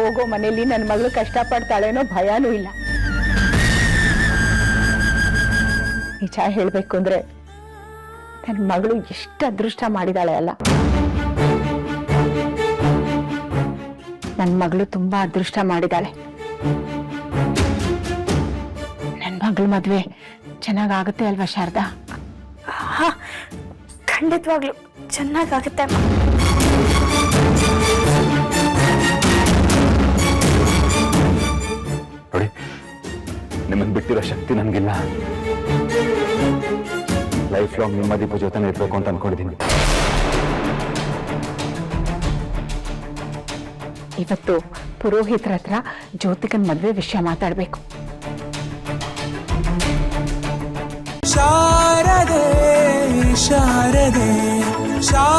ಹೋಗೋ ಮನೆಯಲ್ಲಿ ನನ್ನ ಮಗಳು ಕಷ್ಟಪಡ್ತಾಳೇನೋ ಭಯನೂ ಇಲ್ಲ. ನಿಜ ಹೇಳಬೇಕು ಅಂದ್ರೆ ನನ್ನ ಮಗಳು ಎಷ್ಟು ಅದೃಷ್ಟ ಮಾಡಿದಾಳೆ ಅಲ್ಲ. ನನ್ನ ಮಗಳು ತುಂಬಾ ಅದೃಷ್ಟ ಮಾಡಿದಾಳೆ. ನನ್ನ ಮಗಳ ಮದುವೆ ಚೆನ್ನಾಗಾಗುತ್ತೆ ಅಲ್ವಾ ಶಾರದಾ? ಖಂಡಿತವಾಗ್ಲು ಚೆನ್ನಾಗಾಗುತ್ತೆ. ನಿಮ್ಮನ್ನು ಬಿಟ್ಟಿರೋ ಶಕ್ತಿ ನನಗಿಲ್ಲ. ಲೈಫ್ ಲಾಂಗ್ ನಿಮ್ಮ ದೀಪ ಜೊತೆ ಇರಬೇಕು ಅಂತ ಅನ್ಕೊಂಡಿದ್ದೀನಿ. ಇವತ್ತು ಪುರೋಹಿತರ ಹತ್ರ ಜ್ಯೋತಿಕನ್ ಮದ್ವೆ ವಿಷಯ ಮಾತಾಡ್ಬೇಕು. ಶಾರದೆ ಶಾರದೆ ಶಾರದೆ